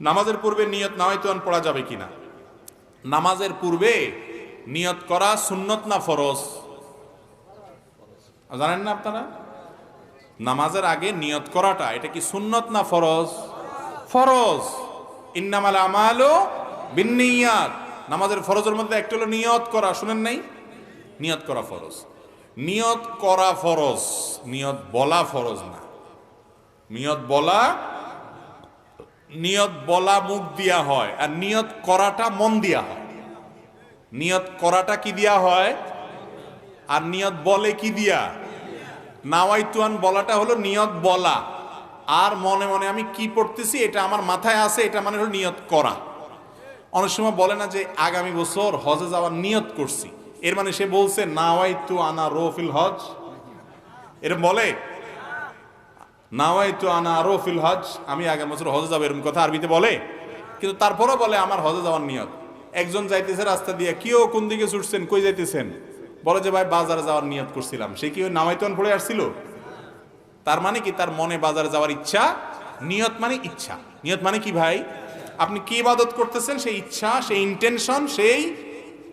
নামাজের পূর্বে নিয়ত নাওয়াইতুয়ান পড়া যাবে কিনা? নামাজের পূর্বে নিয়ত করা সুন্নত না ফরজ? জানেন না আপনারা? নামাজের আগে নিয়ত করাটা, এটা কি সুন্নত না ফরজ? ফরজ। ইন্নামাল আমালও বিন্নিয়াত। নামাজের ফরজের মধ্যে একটা হলো নিয়ত করা, শুনেন নাই? নিয়ত করা ফরজ। নিয়ত করা ফরজ, নিয়ত বলা ফরজ না। নিয়ত বলা নিয়ত বলা মুখ দিয়া হয় আর নিয়ত করাটা মন দিয়া হয়। নিয়ত করাটা কি দিয়া হয়? আর নিয়ত বলে কি দিয়া? নাওয়াইতুয়ান বলাটা হলো নিয়ত বলা। আর মনে মনে আমি কি পড়তেছি, এটা আমার মাথায় আছে, এটা মানে হলো নিয়ত করা। অনেক সময় বলে না যে, আগামী বছর হজে যাওয়ার নিয়ত করছি। এর মানে সে বলছে নাওয়াইতু আনা রোফিল হজ। এরম বলে নাওয়াইতু আনা রোফিল হজ। আমি আগামী বছর হজে যাব এরকম কথা আরবিতে বলে। কিন্তু তারপরও বলে আমার হজে যাওয়ার নিয়ত। একজন যাইতেছে রাস্তা দিয়ে কেউ কোন দিকে ছুটছেন? কই যাইতেছেন? বলে যে, ভাই, বাজারে যাওয়ার নিয়ত করছিলাম। সে কি নামাইতন পড়ে আসছিল? তার মানে কি? তার মনে বাজারে যাওয়ার ইচ্ছা? নিয়ত মানে ইচ্ছা। নিয়ত মানে কি, ভাই? আপনি কি ইবাদত করতেছেন? সেই ইচ্ছা, সেই ইন্টেনশন সেই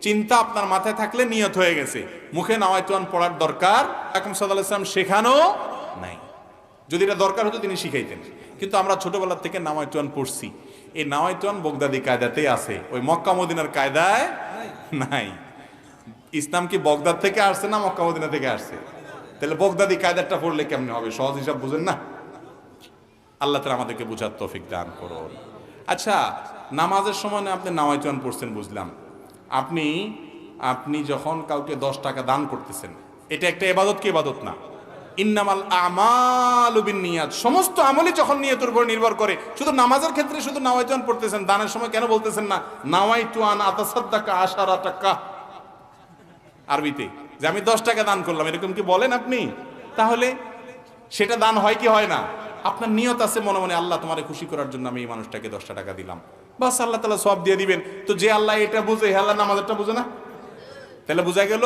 চিন্তা আপনার মাথায় থাকলে নিয়ত হয়ে গেছে। মুখে নামাইতুয়ান পড়ার দরকার। এখন সাদাল ইসলাম শেখানো যদি এটা দরকার হতো তিনি শিখাইতেন। কিন্তু আমরা ছোটবেলা থেকে নামাইতুয়ান পড়ছি। এই নামাইতুয়ান বগদাদি কায়দাতেই আছে। ওই মক্কা মদিনার কায়দায় নাই। ইসলাম কি বগদাদ থেকে আসছে না মক্কা মদিনা থেকে আসছে? তাহলে বগদাদি কায়দাটা পড়লে কেমনে হবে? সহজ হিসাব বুঝেন না? আল্লাহ তালা আমাদেরকে বুঝার তৌফিক দান করুন। আচ্ছা নামাজের সময় আপনি নামাইতুয়ান পড়ছেন বুঝলাম। আপনি আপনি যখন কাউকে দশ টাকা দান করতেছেন, এটা একটা এবাদত কি এবাদত না? ইন্নামাল আমাল নিয়াত সমস্ত আমলই যখন নিয়তের উপর নির্ভর করে, শুধু নামাজের ক্ষেত্রে শুধু নাওয়াইতুয়ান পড়তেছেন, দানের সময় কেন বলতেছেন না নাওয়াইতুয়ান আতাসাদ্দাকা আশারা টাকা আরবিতে, যে আমি দশ টাকা দান করলাম, এরকম কি বলেন আপনি? তাহলে সেটা দান হয় কি হয় না? আপনার নিয়ত আছে মনে মনে, আল্লাহ তোমারে খুশি করার জন্য আমি এই মানুষটাকে দশটা টাকা দিলাম। বাস আল্লাহ তালা সব দিয়ে দিবেন। তো যে আল্লাহ এটা বুঝে আল্লাহ নামাজটা বুঝে না? তাহলে বোঝা গেল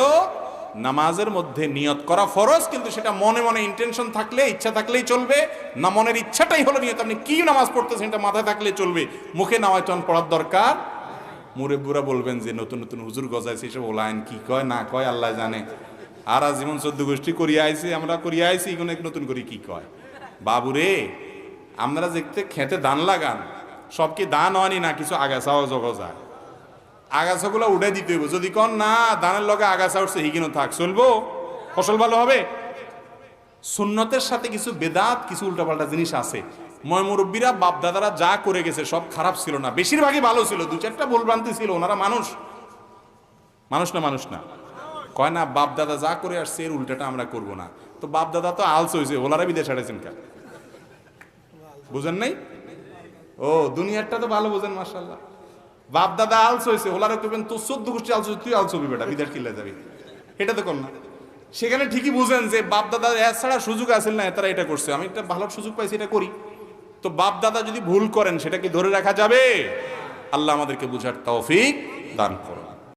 নামাজের মধ্যে নিয়ত করা ফরজ, কিন্তু সেটা মনে মনে ইন্টেনশন থাকলে, ইচ্ছা থাকলেই চলবে। না, মনের ইচ্ছাটাই হলো নিয়ত। আপনি কি নামাজ পড়তেছেন, এটা মাথায় থাকলে চলবে। মুখে নামায়তন পড়ার দরকার? মুরেব্বুরা বলবেন যে, নতুন নতুন হুজুর গজাইছে, এসব ওলাইন কি কয়, না কয়, আল্লাহ জানে। আর যেমন চোদ্দ গোষ্ঠী করিয়া আইছি, আমরা করিয়া আইছি, এগুলো নতুন করে কি কয়? বাবুরে, আমরা দেখতে খেতে ধান লাগান। সব কি ধান হয়নি না, কিছু আগাছাও জগজায় আগাছাগুলো উঠে দিতে হইব। যদি কন, না, ধানের লগে আগাছা উঠছে হিগিনো থাক, চলবো। ফসল ভালো হবে? সুন্নতের সাথে কিছু বেদাত, কিছু উল্টাপাল্টা জিনিস আছে। ময় মুরব্বীরা বাপ দাদারা যা করে গেছে, সব খারাপ ছিল না। বেশিরভাগই ভালো ছিল। দু চারটা ভুলভ্রান্তি ছিল। ওনারা মানুষ। মানুষ না মানুষ না। কয় না বাপ দাদা যা করে আসছে, এর উল্টাটা আমরা করব না। তো বাপ দাদা তো আলস হয়েছে ওনারা বিদেশ হারাইছেন কেন? বুঝেন নাই? ও, দুনিয়ারটা তো ভালো বোঝেন মার্শাল্লাহ বাপ দাদা আলস হয়েছে ওলারে তুবেন তো চোদ্দ গোষ্ঠী আলস তুই আলস হবি বেটা, বিদেশ কিল্লা যাবি। এটা তো না। সেখানে ঠিকই বুঝেন যে বাপ দাদা ছাড়া সুযোগ আছে না তারা এটা করছে। আমি একটা ভালো সুযোগ পাইছি, এটা করি। তো বাপ দাদা যদি ভুল করেন, সেটা কি ধরে রাখা যাবে? আল্লাহ আমাদেরকে বুঝার তৌফিক দান করো